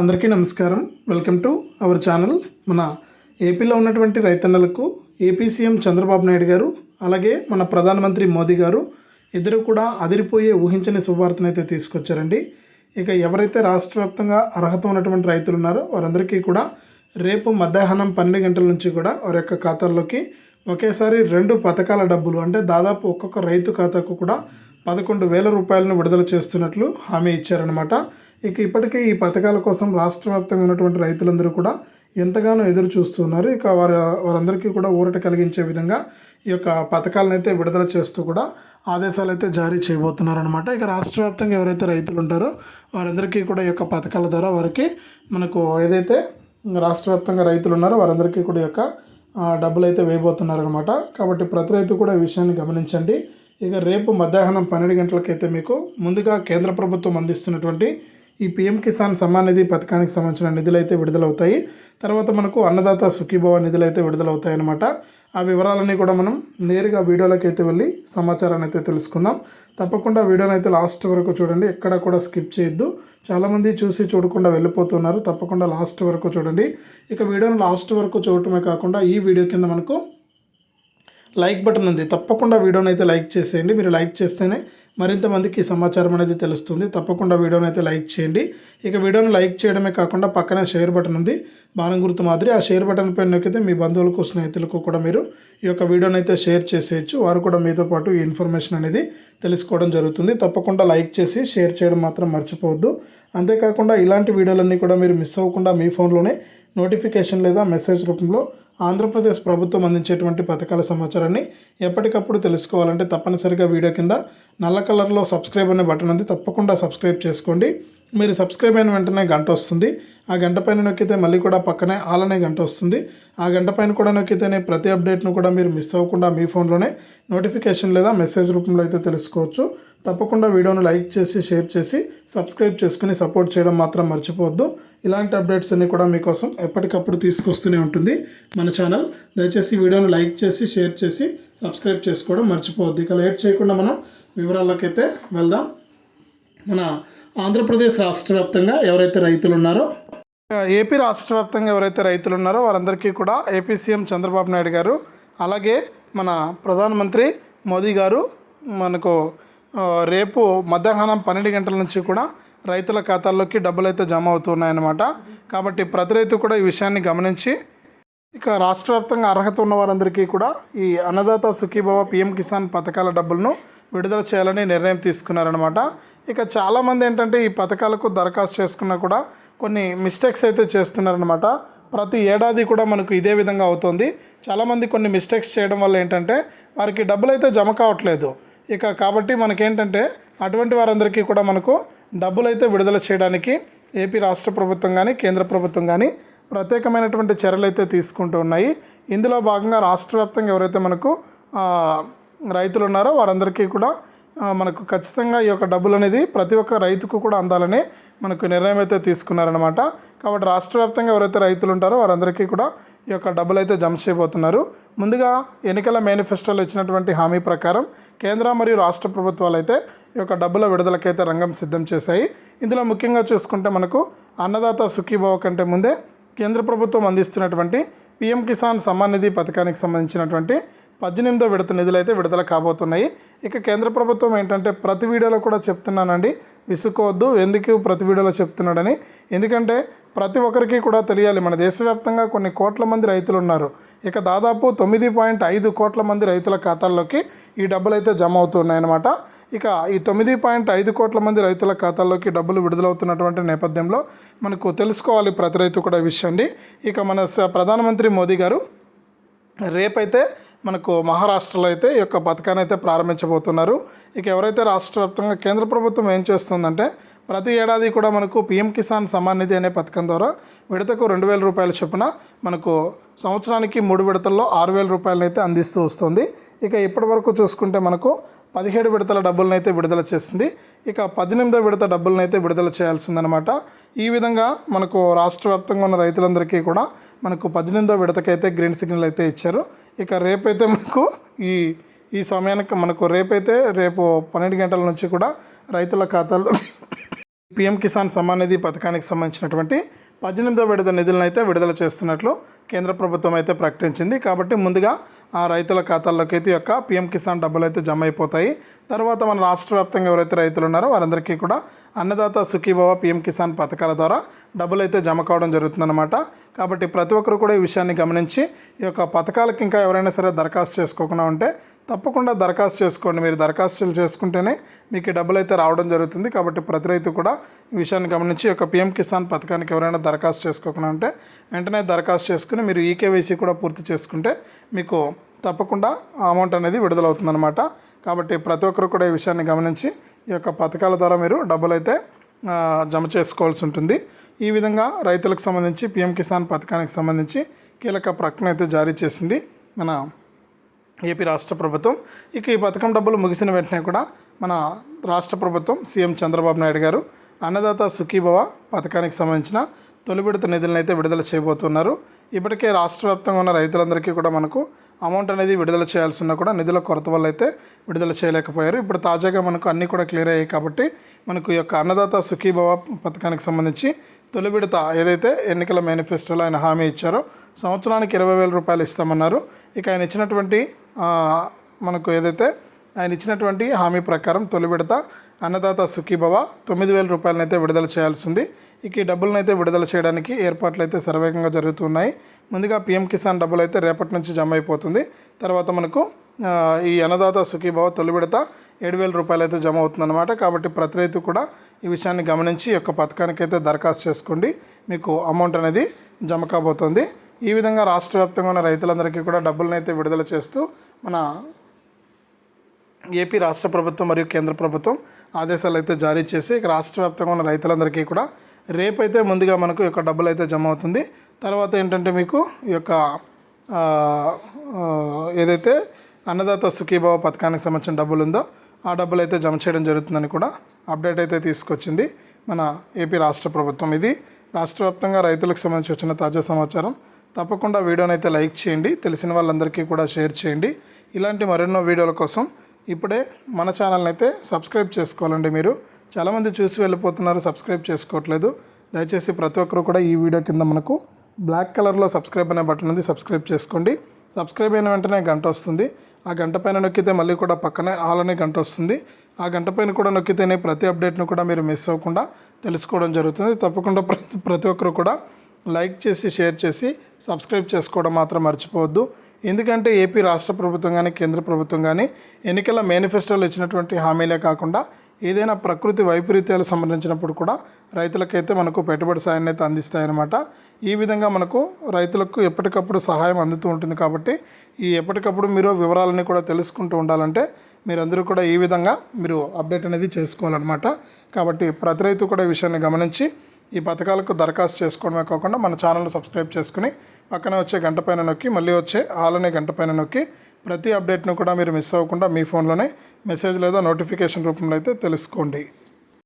అందరికీ నమస్కారం. Welcome to our channel. మన ఏపీలో ఉన్నటువంటి రైతన్నలకు ఏపీ సీఎం చంద్రబాబు నాయుడు గారు అలాగే మన ప్రధానమంత్రి మోదీ గారు ఇద్దరు కూడా అదిరిపోయే ఊహించని శుభవార్తను అయితే తీసుకొచ్చారండి. ఇక ఎవరైతే రాష్ట్ర వ్యాప్తంగా అర్హత ఉన్నటువంటి రైతులు ఉన్నారో వారందరికీ కూడా రేపు మధ్యాహ్నం పన్నెండు గంటల నుంచి కూడా వారి యొక్క ఖాతాల్లోకి ఒకేసారి రెండు పథకాల డబ్బులు అంటే దాదాపు ఒక్కొక్క రైతు ఖాతాకు కూడా పదకొండు వేల రూపాయలను విడుదల చేస్తున్నట్లు హామీ ఇచ్చారనమాట ఇక ఇప్పటికే ఈ పథకాల కోసం రాష్ట్ర వ్యాప్తంగా ఉన్నటువంటి రైతులందరూ కూడా ఎంతగానో ఎదురు చూస్తున్నారు ఇక వారి వారందరికీ కూడా ఊరట కలిగించే విధంగా ఈ యొక్క పథకాలను అయితే విడుదల చేస్తూ కూడా ఆదేశాలు అయితే జారీ చేయబోతున్నారనమాట ఇక రాష్ట్ర వ్యాప్తంగా ఎవరైతే రైతులు ఉంటారో వారందరికీ కూడా ఈ యొక్క పథకాల ద్వారా వారికి మనకు ఏదైతే రాష్ట్ర వ్యాప్తంగా రైతులు ఉన్నారో వారందరికీ కూడా ఈ యొక్క డబ్బులు అయితే వేయబోతున్నారనమాట కాబట్టి ప్రతి రైతు కూడా ఈ విషయాన్ని గమనించండి. ఇక రేపు మధ్యాహ్నం పన్నెండు గంటలకైతే మీకు ముందుగా కేంద్ర ప్రభుత్వం అందిస్తున్నటువంటి ఈ పిఎం కిసాన్ సమ్మాన్ నిధి పథకానికి సంబంధించిన నిధులు అయితే విడుదలవుతాయి. తర్వాత మనకు అన్నదాత సుఖీభవ నిధులు అయితే విడుదలవుతాయి అన్నమాట ఆ వివరాలన్నీ కూడా మనం నేరుగా వీడియోలోకి అయితే వెళ్ళి సమాచారాన్ని అయితే తెలుసుకుందాం. తప్పకుండా వీడియోని అయితే లాస్ట్ వరకు చూడండి. ఎక్కడ కూడా స్కిప్ చేయొద్దు. చాలామంది చూసి చూడకుండా వెళ్ళిపోతున్నారు. తప్పకుండా లాస్ట్ వరకు చూడండి. ఇక వీడియోని లాస్ట్ వరకు చూడటమే కాకుండా ఈ వీడియో కింద మనకు లైక్ బటన్ ఉంది. తప్పకుండా వీడియోని అయితే లైక్ చేసేయండి. మీరు లైక్ చేస్తేనే మరింత మందికి సమాచారం అనేది తెలుస్తుంది. తప్పకుండా వీడియోని అయితే లైక్ చేయండి. ఇక వీడియోని లైక్ చేయడమే కాకుండా పక్కనే షేర్ బటన్ ఉంది. బాణం గుర్తు మాదిరి ఆ షేర్ బటన్ పైన నొక్కితే మీ బంధువులకు స్నేహితులకు కూడా మీరు ఈ యొక్క వీడియోని అయితే షేర్ చేసేయచ్చు. వారు కూడా మీతో పాటు ఈ ఇన్ఫర్మేషన్ అనేది తెలుసుకోవడం జరుగుతుంది. తప్పకుండా లైక్ చేసి షేర్ చేయడం మాత్రం మర్చిపోవద్దు. అంతేకాకుండా ఇలాంటి వీడియోలన్నీ కూడా మీరు మిస్ అవ్వకుండా మీ ఫోన్లోనే నోటిఫికేషన్ లేదా మెసేజ్ రూపంలో ఆంధ్రప్రదేశ్ ప్రభుత్వం అందించేటువంటి పథకాల సమాచారాన్ని ఎప్పటికప్పుడు తెలుసుకోవాలంటే తప్పనిసరిగా వీడియో కింద నల్ల కలర్లో సబ్స్క్రైబ్ అనే బటన్ ఉంది. తప్పకుండా సబ్స్క్రైబ్ చేసుకోండి. మీరు సబ్స్క్రైబ్ అయిన వెంటనే గంట వస్తుంది. ఆ గంట పైన నొక్కితే మళ్ళీ కూడా పక్కనే ఆల్ అనే గంట వస్తుంది. ఆ గంట పైన కూడా నొక్కితేనే ప్రతి అప్డేట్ను కూడా మీరు మిస్ అవ్వకుండా మీ ఫోన్లోనే నోటిఫికేషన్ లేదా మెసేజ్ రూపంలో అయితే తెలుసుకోవచ్చు. తప్పకుండా వీడియోను లైక్ చేసి షేర్ చేసి సబ్స్క్రైబ్ చేసుకుని సపోర్ట్ చేయడం మాత్రం మర్చిపోవద్దు. ఇలాంటి అప్డేట్స్ అన్ని కూడా మీకోసం ఎప్పటికప్పుడు తీసుకొస్తూనే ఉంటుంది మన ఛానల్. దయచేసి వీడియోను లైక్ చేసి షేర్ చేసి సబ్స్క్రైబ్ చేసుకోవడం మర్చిపోవద్దు. ఇక లేట్ చేయకుండా మనం వివరాల్లోకైతే వెళ్దాం. మన ఆంధ్రప్రదేశ్ రాష్ట్ర వ్యాప్తంగా ఎవరైతే రైతులు ఉన్నారో ఏపీ రాష్ట్ర వ్యాప్తంగా ఎవరైతే రైతులు ఉన్నారో వారందరికీ కూడా ఏపీ సీఎం చంద్రబాబు నాయుడు గారు అలాగే మన ప్రధానమంత్రి మోదీ గారు మనకు రేపు మధ్యాహ్నం పన్నెండు గంటల నుంచి కూడా రైతుల ఖాతాల్లోకి డబ్బులు అయితే జమ అవుతున్నాయన్నమాట. కాబట్టి ప్రతి రైతు కూడా ఈ విషయాన్ని గమనించి ఇక రాష్ట్ర వ్యాప్తంగా అర్హత ఉన్న వారందరికీ కూడా ఈ అన్నదాత సుఖీభవ పిఎం కిసాన్ పథకాల డబ్బులను విడుదల చేయాలని నిర్ణయం తీసుకున్నారనమాట ఇక చాలామంది ఏంటంటే ఈ పథకాలకు దరఖాస్తు చేసుకున్నా కూడా కొన్ని మిస్టేక్స్ అయితే చేస్తున్నారనమాట ప్రతి ఏడాది కూడా మనకు ఇదే విధంగా అవుతుంది. చాలామంది కొన్ని మిస్టేక్స్ చేయడం వల్ల ఏంటంటే వారికి డబ్బులు అయితే జమ కావట్లేదు. ఇక కాబట్టి మనకేంటంటే అటువంటి వారందరికీ కూడా మనకు డబ్బులు అయితే విడుదల చేయడానికి ఏపీ రాష్ట్ర ప్రభుత్వం కానీ కేంద్ర ప్రభుత్వం కానీ ప్రత్యేకమైనటువంటి చర్యలు అయితే తీసుకుంటూ ఉన్నాయి. ఇందులో భాగంగా రాష్ట్ర వ్యాప్తంగా ఎవరైతే మనకు రైతులు ఉన్నారో వారందరికీ కూడా మనకు ఖచ్చితంగా ఈ యొక్క డబ్బులు అనేది ప్రతి ఒక్క రైతుకు కూడా అందాలని మనకు నిర్ణయం అయితే తీసుకున్నారనమాట కాబట్టి రాష్ట్ర వ్యాప్తంగా ఎవరైతే రైతులు ఉంటారో వారందరికీ కూడా ఈ యొక్క డబ్బులు అయితే జమ చేయబోతున్నారు. ముందుగా ఎన్నికల మేనిఫెస్టోలో ఇచ్చినటువంటి హామీ ప్రకారం కేంద్ర మరియు రాష్ట్ర ప్రభుత్వాలు అయితే ఈ యొక్క డబ్బుల విడుదలకైతే రంగం సిద్ధం చేశాయి. ఇందులో ముఖ్యంగా చూసుకుంటే మనకు అన్నదాత సుఖీభావ కంటే ముందే కేంద్ర ప్రభుత్వం అందిస్తున్నటువంటి పిఎం కిసాన్ సమ్మాన్ నిధి పథకానికి సంబంధించినటువంటి పద్దెనిమిదో విడత నిధులు అయితే విడుదల కాబోతున్నాయి. ఇక కేంద్ర ప్రభుత్వం ఏంటంటే ప్రతి వీడియోలో కూడా చెప్తున్నానండి విసుక్కోవద్దు ఎందుకు ప్రతి వీడియోలో చెప్తున్నాడని. ఎందుకంటే ప్రతి ఒక్కరికి కూడా తెలియాలి. మన దేశవ్యాప్తంగా కొన్ని కోట్ల మంది రైతులు ఉన్నారు ఇక దాదాపు తొమ్మిది పాయింట్ ఐదు కోట్ల మంది రైతుల ఖాతాల్లోకి ఈ డబ్బులు అయితే జమ అవుతున్నాయన్నమాట. ఇక ఈ తొమ్మిది పాయింట్ ఐదు కోట్ల మంది రైతుల ఖాతాల్లోకి డబ్బులు విడుదలవుతున్నటువంటి నేపథ్యంలో మనకు తెలుసుకోవాలి ప్రతి రైతు కూడా విషయండి విషయాన్ని. ఇక మన స- ప్రధానమంత్రి మోదీ గారు రేపైతే మనకు మహారాష్ట్రలో అయితే ఈ యొక్క పథకాన్ని అయితే ప్రారంభించబోతున్నారు. ఇక ఎవరైతే రాష్ట్ర వ్యాప్తంగా కేంద్ర ప్రభుత్వం ఏం చేస్తుందంటే ప్రతి ఏడాది కూడా మనకు పిఎం కిసాన్ సమ్మాన్ నిధి అనే పథకం ద్వారా విడతకు రెండు వేల రూపాయల చొప్పున మనకు సంవత్సరానికి మూడు విడతల్లో ఆరు వేల రూపాయలను అయితే అందిస్తూ వస్తుంది. ఇక ఇప్పటి వరకు చూసుకుంటే మనకు పదిహేడు విడతల డబ్బులను అయితే విడుదల చేసింది. ఇక పద్దెనిమిదో విడత డబ్బులను అయితే విడుదల చేయాల్సిందనమాట ఈ విధంగా మనకు రాష్ట్ర వ్యాప్తంగా ఉన్న రైతులందరికీ కూడా మనకు పద్దెనిమిదో విడతకైతే గ్రీన్ సిగ్నల్ అయితే ఇచ్చారు. ఇక రేపైతే మనకు ఈ ఈ సమయానికి మనకు రేపైతే రేపు పన్నెండు గంటల నుంచి కూడా రైతుల ఖాతాల్లో పిఎం కిసాన్ సమ్మాన్ నిధి పథకానికి సంబంధించినటువంటి పద్దెనిమిదో విడత నిధులను అయితే విడుదల చేస్తున్నట్లు కేంద్ర ప్రభుత్వం అయితే ప్రకటించింది. కాబట్టి ముందుగా ఆ రైతుల ఖాతాల్లోకి అయితే యొక్క పిఎం కిసాన్ డబ్బులు అయితే జమ అయిపోతాయి. తర్వాత మన రాష్ట్ర వ్యాప్తంగా ఎవరైతే రైతులు ఉన్నారో వారందరికీ కూడా అన్నదాత సుఖీభవ పిఎం కిసాన్ పథకాల ద్వారా డబ్బులు అయితే జమ కావడం జరుగుతుందన్నమాట. కాబట్టి ప్రతి ఒక్కరు కూడా ఈ విషయాన్ని గమనించి ఈ యొక్క పథకాలకు ఇంకా ఎవరైనా సరే దరఖాస్తు చేసుకోకుండా ఉంటే తప్పకుండా దరఖాస్తు చేసుకోండి. మీరు దరఖాస్తులు చేసుకుంటేనే మీకు డబ్బులు అయితే రావడం జరుగుతుంది. కాబట్టి ప్రతి రైతు కూడా ఈ విషయాన్ని గమనించి ఈ యొక్క పిఎం కిసాన్ పథకానికి ఎవరైనా దరఖాస్తు చేసుకోకుండా ఉంటే వెంటనే దరఖాస్తు చేసుకుని మీరు ఈకేవైసీ కూడా పూర్తి చేసుకుంటే మీకు తప్పకుండా అమౌంట్ అనేది విడుదలవుతుందన్నమాట. కాబట్టి ప్రతి ఒక్కరు కూడా ఈ విషయాన్ని గమనించి ఈ యొక్క పథకాల ద్వారా మీరు డబ్బులు అయితే జమ చేసుకోవాల్సి ఉంటుంది. ఈ విధంగా రైతులకు సంబంధించి పిఎం కిసాన్ పథకానికి సంబంధించి కీలక ప్రకటన అయితే జారీ చేసింది మన ఏపీ రాష్ట్ర ప్రభుత్వం. ఇక ఈ పథకం డబ్బులు ముగిసిన వెంటనే కూడా మన రాష్ట్ర ప్రభుత్వం సీఎం చంద్రబాబు నాయుడు గారు అన్నదాత సుఖీభవ పథకానికి సంబంధించిన తొలి విడత నిధులను అయితే విడుదల చేయబోతున్నారు. ఇప్పటికే రాష్ట్ర వ్యాప్తంగా ఉన్న రైతులందరికీ కూడా మనకు అమౌంట్ అనేది విడుదల చేయాల్సిన కూడా నిధుల కొరత వల్ల అయితే విడుదల చేయలేకపోయారు. ఇప్పుడు తాజాగా మనకు అన్నీ కూడా క్లియర్ అయ్యాయి కాబట్టి మనకు ఈ యొక్క అన్నదాత సుఖీభవ పథకానికి సంబంధించి తొలి విడత ఏదైతే ఎన్నికల మేనిఫెస్టోలో ఆయన హామీ ఇచ్చారో సంవత్సరానికి ఇరవై వేల రూపాయలు ఇస్తామన్నారు. ఇక ఆయన ఇచ్చినటువంటి మనకు ఏదైతే ఆయన ఇచ్చినటువంటి హామీ ప్రకారం తొలి విడత అన్నదాత సుఖీభవ తొమ్మిది వేల రూపాయలనైతే విడుదల చేయాల్సి ఉంది ఇక ఈ డబ్బులను అయితే విడుదల చేయడానికి ఏర్పాట్లు అయితే సర్వేగంగా జరుగుతున్నాయి. ముందుగా పిఎం కిసాన్ డబ్బులు అయితే రేపటి నుంచి జమ అయిపోతుంది తర్వాత మనకు ఈ అన్నదాత సుఖీభవ తొలి విడత ఏడు వేల రూపాయలు అయితే జమ అవుతుందన్నమాట కాబట్టి ప్రతి రైతు కూడా ఈ విషయాన్ని గమనించి ఈ యొక్క పథకానికి అయితే దరఖాస్తు చేసుకోండి. మీకు అమౌంట్ అనేది జమ కాబోతుంది. ఈ విధంగా రాష్ట్ర వ్యాప్తంగా ఉన్న రైతులందరికీ కూడా డబ్బులను అయితే విడుదల చేస్తూ మన ఏపీ రాష్ట్ర ప్రభుత్వం మరియు కేంద్ర ప్రభుత్వం ఆదేశాలు అయితే జారీ చేసి ఇక రాష్ట్ర వ్యాప్తంగా ఉన్న రైతులందరికీ కూడా రేపైతే ముందుగా మనకు ఈ యొక్క డబ్బులు అయితే జమ అవుతుంది. తర్వాత ఏంటంటే మీకు ఈ యొక్క ఏదైతే అన్నదాత సుఖీభావ పథకానికి సంబంధించిన డబ్బులు ఉందో ఆ డబ్బులు అయితే జమ చేయడం జరుగుతుందని కూడా అప్డేట్ అయితే తీసుకొచ్చింది మన ఏపీ రాష్ట్ర ప్రభుత్వం. ఇది రాష్ట్ర వ్యాప్తంగా రైతులకు సంబంధించి వచ్చిన తాజా సమాచారం. తప్పకుండా వీడియోని అయితే లైక్ చేయండి తెలిసిన వాళ్ళందరికీ కూడా షేర్ చేయండి. ఇలాంటి మరెన్నో వీడియోల కోసం ఇప్పుడే మన ఛానల్ని అయితే సబ్స్క్రైబ్ చేసుకోవాలండి మీరు. చాలామంది చూసి వెళ్ళిపోతున్నారు సబ్స్క్రైబ్ చేసుకోవట్లేదు. దయచేసి ప్రతి ఒక్కరు కూడా ఈ వీడియో కింద మనకు బ్లాక్ కలర్లో సబ్స్క్రైబ్ అనే బటన్ ఉంది సబ్స్క్రైబ్ చేసుకోండి. సబ్స్క్రైబ్ అయిన వెంటనే గంట వస్తుంది. ఆ గంట పైన నొక్కితే మళ్ళీ కూడా పక్కనే ఆల్ అనే గంట వస్తుంది. ఆ గంట పైన కూడా నొక్కితేనే ప్రతి అప్డేట్ను కూడా మీరు మిస్ అవ్వకుండా తెలుసుకోవడం జరుగుతుంది. తప్పకుండా ప్రతి ప్రతి ఒక్కరు కూడా లైక్ చేసి షేర్ చేసి సబ్స్క్రైబ్ చేసుకోవడం మాత్రం మర్చిపోవద్దు. ఎందుకంటే ఏపీ రాష్ట్ర ప్రభుత్వం కానీ కేంద్ర ప్రభుత్వం కానీ ఎన్నికల మేనిఫెస్టోలో ఇచ్చినటువంటి హామీలే కాకుండా ఏదైనా ప్రకృతి వైపరీత్యాలు సంబంధించినప్పుడు కూడా రైతులకైతే మనకు పెట్టుబడి సాయాన్ని అయితే అందిస్తాయన్నమాట. ఈ విధంగా మనకు రైతులకు ఎప్పటికప్పుడు సహాయం అందుతూ ఉంటుంది కాబట్టి ఈ ఎప్పటికప్పుడు మీరు వివరాలని కూడా తెలుసుకుంటూ ఉండాలంటే మీరందరూ కూడా ఈ విధంగా మీరు అప్డేట్ అనేది చేసుకోవాలన్నమాట. కాబట్టి ప్రతి రైతు కూడా ఈ విషయాన్ని గమనించి ఈ పథకాలకు దరఖాస్తు చేసుకోవడమే కాకుండా మన ఛానల్ను సబ్స్క్రైబ్ చేసుకుని పక్కన వచ్చే గంట పైన నొక్కి మళ్ళీ వచ్చే ఆల్ అనే గంట పైన నొక్కి ప్రతి అప్డేట్ను కూడా మీరు మిస్ అవ్వకుండా మీ ఫోన్లోనే మెసేజ్ లేదా నోటిఫికేషన్ రూపంలో అయితే తెలుసుకోండి.